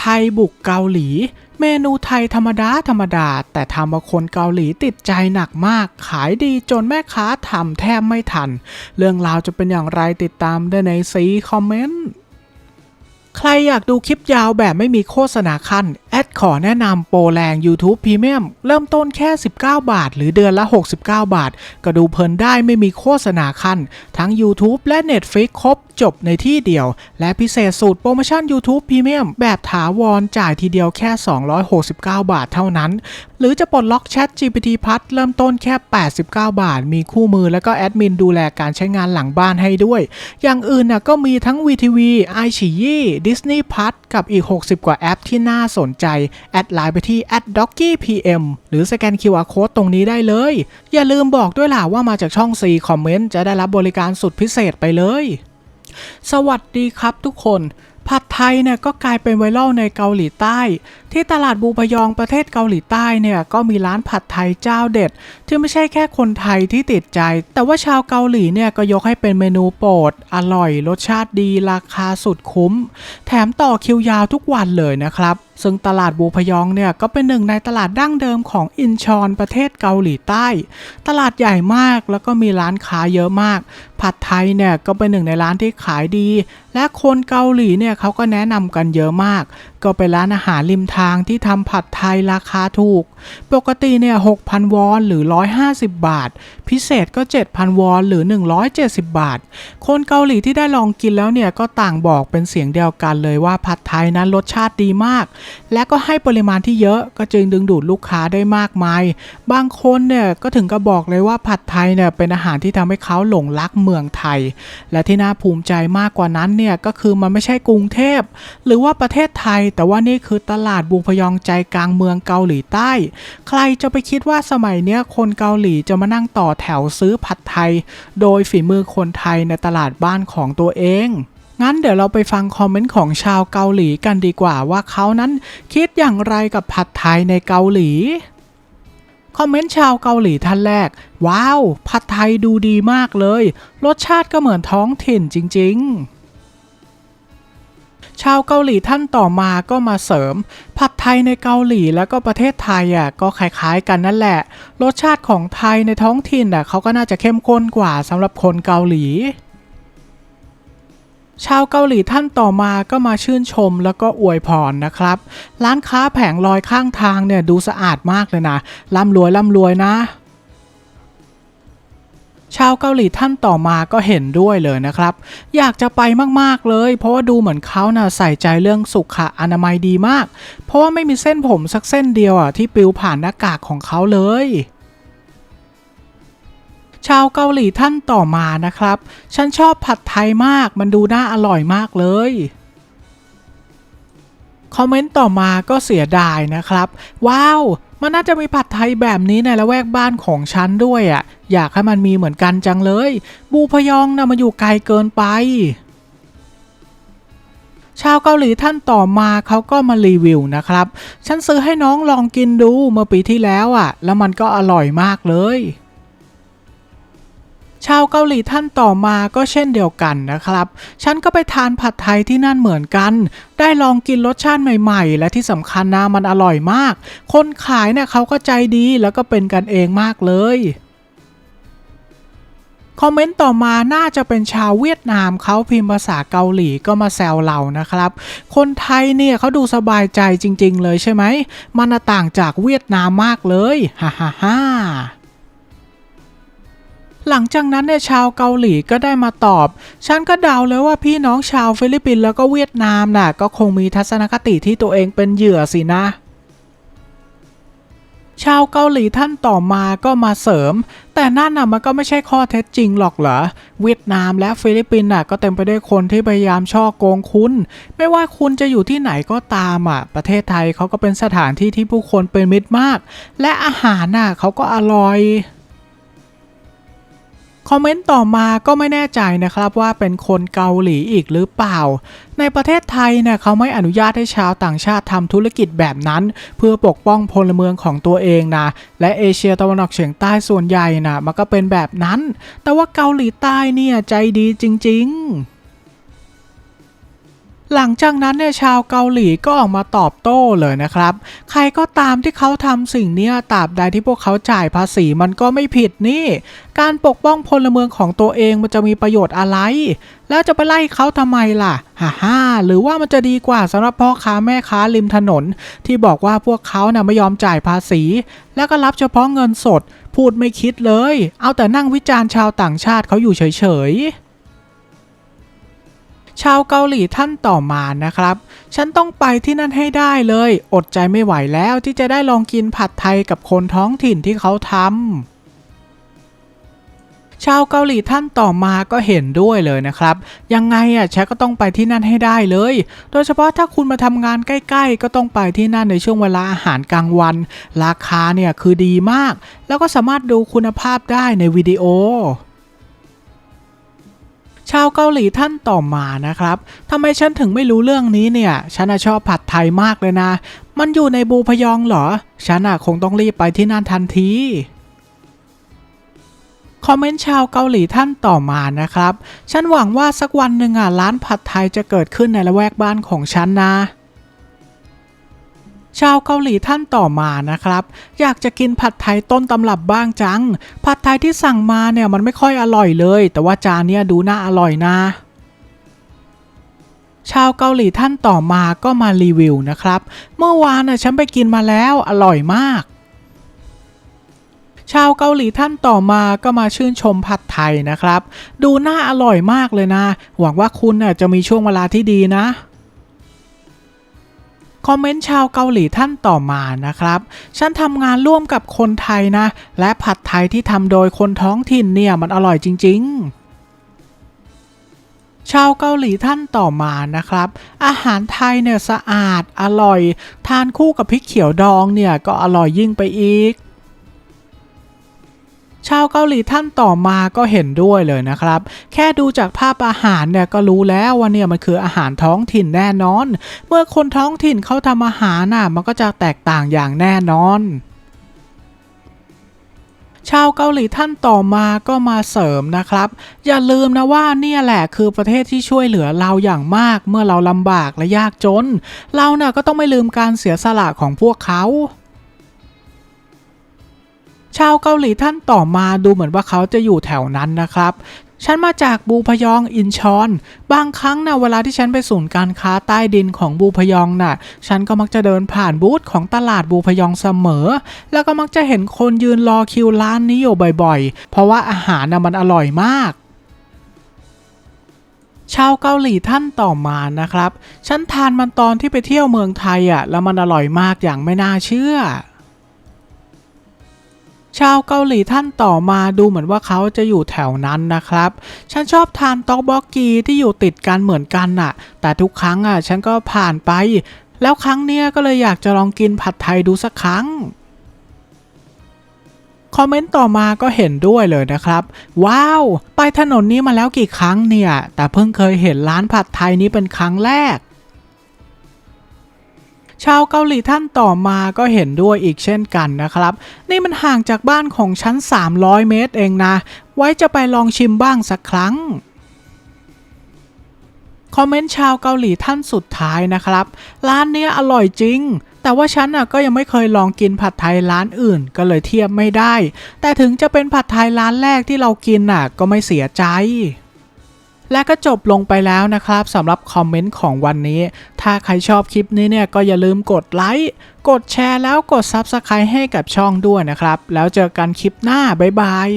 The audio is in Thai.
ไทยบุกเกาหลี เมนูไทยธรรมดาธรรมดา แต่ทำมาคนเกาหลีติดใจหนักมาก ขายดีจนแม่ค้าทำแทบไม่ทัน เรื่องราวจะเป็นอย่างไรติดตามได้ในซีคอมเมนต์ ใครอยากดูคลิปยาวแบบไม่มีโฆษณาขั้น แอดขอแนะนำโปรแรง YouTube Premium เริ่มต้นแค่ 19 บาท หรือเดือนละ 69 บาท ก็ดูเพลินได้ไม่มีโฆษณาขั้น ทั้ง YouTube และ Netflix ครบจบในที่เดียว และพิเศษสูตรโปรโมชั่น YouTube Premium แบบถาวรจ่ายทีเดียวแค่ 269 บาทเท่านั้น หรือจะปลดล็อกแชท GPT พัทเริ่มต้นแค่ 89 บาท มีคู่มือแล้วก็แอดมินดูแลการใช้งานหลังบ้านให้ด้วย อย่างอื่นน่ะก็มีทั้ง VTV, i ฉียี่ Disney p l u s กับอีก 60 กว่าแอปที่น่าสนใจ แอดไลน์ไปที่ d o c k y PM หรือสแกน QR Code ตรงนี้ได้เลย อย่าลืมบอกด้วยล่ะว่ามาจากช่อง C Comment จะได้รับบริการสุดพิเศษไปเลย สวัสดีครับทุกคน ผัดไทยเนี่ยก็กลายเป็นไวรัลในเกาหลีใต้ ที่ตลาดบูพยองประเทศเกาหลีใต้เนี่ยก็มีร้านผัดไทยเจ้าเด็ด ที่ไม่ใช่แค่คนไทยที่ติดใจ แต่ว่าชาวเกาหลีเนี่ยก็ยกให้เป็นเมนูโปรด อร่อย รสชาติดี ราคาสุดคุ้ม แถมต่อคิวยาวทุกวันเลยนะครับ ซึ่งตลาดบูพยองเนี่ยก็เป็นหนึ่งในตลาดดั้งเดิมของอินชอนประเทศเกาหลีใต้ ตลาดใหญ่มากแล้วก็มีร้านค้าเยอะมาก ผัดไทยเนี่ยก็เป็นหนึ่งในร้านที่ขายดี และคนเกาหลีเนี่ยเขาก็แนะนำกันเยอะมาก ก็เป็นร้านอาหารริมทางที่ทำผัดไทยราคาถูก ปกติเนี่ย6,000 วอนหรือ 150 บาท พิเศษก็ 7,000 วอนหรือ 170 บาท คนเกาหลีที่ได้ลองกินแล้วเนี่ยก็ต่างบอกเป็นเสียงเดียวกันเลยว่าผัดไทยนั้นรสชาติดีมากและก็ให้ปริมาณที่เยอะก็จึงดึงดูดลูกค้าได้มากมาย บางคนเนี่ยก็ถึงกับบอกเลยว่าผัดไทยเนี่ยเป็นอาหารที่ทำให้เขาหลงรักเมืองไทย และที่น่าภูมิใจมากกว่านั้นเนี่ยก็คือมันไม่ใช่กรุงเทพ หรือว่าประเทศไทย แต่ว่านี่คือตลาดบูพยองใจกลางเมืองเกาหลีใต้ ใครจะไปคิดว่าสมัยเนี้ยคนเกาหลีจะมานั่งต่อแถวซื้อผัดไทย โดยฝีมือคนไทยในตลาดบ้านของตัวเอง งั้นเดี๋ยวเราไปฟังคอมเมนต์ของชาวเกาหลีกันดีกว่าว่าเขานั้นคิดอย่างไรกับผัดไทยในเกาหลี คอมเมนต์ชาวเกาหลีท่านแรก ว้าว ผัดไทยดูดีมากเลย รสชาติก็เหมือนท้องถิ่นจริง ๆชาวเกาหลีท่านต่อมาก็มาเสริม ผัดไทยในเกาหลีแล้วก็ประเทศไทยอะก็คล้ายๆกันนั่นแหละ รสชาติของไทยในท้องถิ่นอะเขาก็น่าจะเข้มข้นกว่าสำหรับคนเกาหลี ชาวเกาหลีท่านต่อมาก็มาชื่นชมแล้วก็อวยพรนะครับ ร้านค้าแผงลอยข้างทางเนี่ยดูสะอาดมากเลยนะร่ำรวยร่ำรวยนะชาวเกาหลีท่านต่อมาก็เห็นด้วยเลยนะครับ อยากจะไปมากๆเลย เพราะว่าดูเหมือนเขาน่ะใส่ใจเรื่องสุขอนามัยดีมาก เพราะว่าไม่มีเส้นผมสักเส้นเดียวอะที่ปลิวผ่านหน้ากากของเขาเลย ชาวเกาหลีท่านต่อมานะครับ ฉันชอบผัดไทยมากมันดูน่าอร่อยมากเลยคอมเมนต์ต่อมาก็เสียดายนะครับ ว้าว มันน่าจะมีผัดไทยแบบนี้ในละแวกบ้านของฉันด้วยอะ อยากให้มันมีเหมือนกันจังเลย บูพยองนะมาอยู่ไกลเกินไป ชาวเกาหลีท่านต่อมาเขาก็มารีวิวนะครับ ฉันซื้อให้น้องลองกินดูเมื่อปีที่แล้วอะ แล้วมันก็อร่อยมากเลย ชาวเกาหลีท่านต่อมาก็เช่นเดียวกันนะครับ ฉันก็ไปทานผัดไทยที่นั่นเหมือนกัน ได้ลองกินรสชาติใหม่ ๆ และที่สำคัญนะมันอร่อยมาก คนขายเนี่ยเขาก็ใจดีแล้วก็เป็นกันเองมากเลยคอมเมนต์ต่อมาน่าจะเป็นชาวเวียดนามเขาพิมพ์ภาษาเกาหลีก็มาแซวเรานะครับ คนไทยเนี่ยเขาดูสบายใจจริง ๆ เลยใช่ไหม มันต่างจากเวียดนามมากเลย ฮ่าฮ่าฮ่า หลังจากนั้นเนี่ยชาวเกาหลีก็ได้มาตอบ ฉันก็เดาเลยว่าพี่น้องชาวฟิลิปปินส์แล้วก็เวียดนามน่ะก็คงมีทัศนคติที่ตัวเองเป็นเหยื่อสินะ ชาวเกาหลีท่านต่อมาก็มาเสริม แต่นั่นน่ะมันก็ไม่ใช่ข้อเท็จจริงหรอกเหรอ เวียดนามและฟิลิปปินส์น่ะก็เต็มไปด้วยคนที่พยายามช่อโกงคุณ ไม่ว่าคุณจะอยู่ที่ไหนก็ตามอะ ประเทศไทยเขาก็เป็นสถานที่ที่ผู้คนเป็นมิตรมาก และอาหารน่ะเขาก็อร่อย คอมเมนต์ต่อมาก็ไม่แน่ใจนะครับว่าเป็นคนเกาหลีอีกหรือเปล่า ในประเทศไทยเนี่ยเขาไม่อนุญาตให้ชาวต่างชาติทำธุรกิจแบบนั้น เพื่อปกป้องพลเมืองของตัวเองนะ และเอเชียตะวันออกเฉียงใต้ส่วนใหญ่นะมันก็เป็นแบบนั้น แต่ว่าเกาหลีใต้เนี่ยใจดีจริง ๆ หลังจากนั้นเนี่ยชาวเกาหลีก็ออกมาตอบโต้เลยนะครับ ใครก็ตามที่เขาทำสิ่งนี้ตราบใดที่พวกเขาจ่ายภาษีมันก็ไม่ผิดนี่ การปกป้องพลเมืองของตัวเองมันจะมีประโยชน์อะไร แล้วจะไปไล่เขาทำไมล่ะฮ่าฮ่าหรือว่ามันจะดีกว่าสำหรับพ่อค้าแม่ค้าริมถนน ที่บอกว่าพวกเขาน่ะไม่ยอมจ่ายภาษี แล้วก็รับเฉพาะเงินสด พูดไม่คิดเลย เอาแต่นั่งวิจารณ์ชาวต่างชาติเขาอยู่เฉยๆ ชาวเกาหลีท่านต่อมานะครับ ฉันต้องไปที่นั่นให้ได้เลย อดใจไม่ไหวแล้วที่จะได้ลองกินผัดไทยกับคนท้องถิ่นที่เขาทำชาวเกาหลีท่านต่อมาก็เห็นด้วยเลยนะครับ ยังไงอะฉันก็ต้องไปที่นั่นให้ได้เลย โดยเฉพาะถ้าคุณมาทำงานใกล้ ๆ ก็ต้องไปที่นั่นในช่วงเวลาอาหารกลางวัน ราคาเนี่ยคือดีมาก แล้วก็สามารถดูคุณภาพได้ในวิดีโอ ชาวเกาหลีท่านต่อมานะครับทำไมฉันถึงไม่รู้เรื่องนี้เนี่ย ฉันชอบผัดไทยมากเลยนะ มันอยู่ในบูพยองเหรอ ฉันคงต้องรีบไปที่นั่นทันทีคอมเมนต์ชาวเกาหลีท่านต่อมานะครับ ฉันหวังว่าสักวันหนึ่งอะร้านผัดไทยจะเกิดขึ้นในละแวกบ้านของฉันนะ ชาวเกาหลีท่านต่อมานะครับ อยากจะกินผัดไทยต้นตำรับบ้างจัง ผัดไทยที่สั่งมาเนี่ยมันไม่ค่อยอร่อยเลย แต่ว่าจานเนี่ยดูน่าอร่อยนะชาวเกาหลีท่านต่อมาก็มารีวิวนะครับ เมื่อวานน่ะฉันไปกินมาแล้วอร่อยมาก ชาวเกาหลีท่านต่อมาก็มาชื่นชมผัดไทยนะครับ ดูน่าอร่อยมากเลยนะ หวังว่าคุณน่ะจะมีช่วงเวลาที่ดีนะ คอมเมนต์ชาวเกาหลีท่านต่อมานะครับ ฉันทำงานร่วมกับคนไทยนะ และผัดไทยที่ทำโดยคนท้องถิ่นเนี่ยมันอร่อยจริง ๆชาวเกาหลีท่านต่อมานะครับ อาหารไทยเนี่ยสะอาดอร่อย ทานคู่กับพริกเขียวดองเนี่ยก็อร่อยยิ่งไปอีก ชาวเกาหลีท่านต่อมาก็เห็นด้วยเลยนะครับ แค่ดูจากภาพอาหารเนี่ยก็รู้แล้วว่าเนี่ยมันคืออาหารท้องถิ่นแน่นอน เมื่อคนท้องถิ่นเขาทำอาหารน่ะมันก็จะแตกต่างอย่างแน่นอนชาวเกาหลีท่านต่อมาก็มาเสริมนะครับ อย่าลืมนะว่าเนี่ยแหละคือประเทศที่ช่วยเหลือเราอย่างมากเมื่อเราลำบากและยากจน เราน่ะก็ต้องไม่ลืมการเสียสละของพวกเขา ชาวเกาหลีท่านต่อมาดูเหมือนว่าเขาจะอยู่แถวนั้นนะครับฉันมาจากบูพยองอินชอน บางครั้งนะเวลาที่ฉันไปศูนย์การค้าใต้ดินของบูพยองน่ะ ฉันก็มักจะเดินผ่านบูธของตลาดบูพยองเสมอ แล้วก็มักจะเห็นคนยืนรอคิวร้านนี้อยู่บ่อยๆ เพราะว่าอาหารน่ะมันอร่อยมาก ชาวเกาหลีท่านต่อมานะครับ ฉันทานมันตอนที่ไปเที่ยวเมืองไทยอะ แล้วมันอร่อยมากอย่างไม่น่าเชื่อ ชาวเกาหลีท่านต่อมาดูเหมือนว่าเขาจะอยู่แถวนั้นนะครับ ฉันชอบทานต๊อกบอกกีที่อยู่ติดกันเหมือนกันน่ะ แต่ทุกครั้งอะฉันก็ผ่านไป แล้วครั้งเนี้ยก็เลยอยากจะลองกินผัดไทยดูสักครั้ง คอมเมนต์ต่อมาก็เห็นด้วยเลยนะครับ ว้าว ไปถนนนี้มาแล้วกี่ครั้งเนี่ย แต่เพิ่งเคยเห็นร้านผัดไทยนี้เป็นครั้งแรก ชาวเกาหลีท่านต่อมาก็เห็นด้วยอีกเช่นกันนะครับ นี่มันห่างจากบ้านของฉัน300 เมตรเองนะ ไว้จะไปลองชิมบ้างสักครั้งคอมเมนต์ชาวเกาหลีท่านสุดท้ายนะครับ ร้านเนี้ยอร่อยจริง แต่ว่าฉันน่ะก็ยังไม่เคยลองกินผัดไทยร้านอื่นก็เลยเทียบไม่ได้ แต่ถึงจะเป็นผัดไทยร้านแรกที่เรากินน่ะก็ไม่เสียใจ และก็จบลงไปแล้วนะครับสำหรับคอมเมนต์ของวันนี้ ถ้าใครชอบคลิปนี้เนี่ยก็อย่าลืมกดไลค์ กดแชร์แล้วกด Subscribe ให้กับช่องด้วยนะครับ แล้วเจอกันคลิปหน้า บ๊ายบาย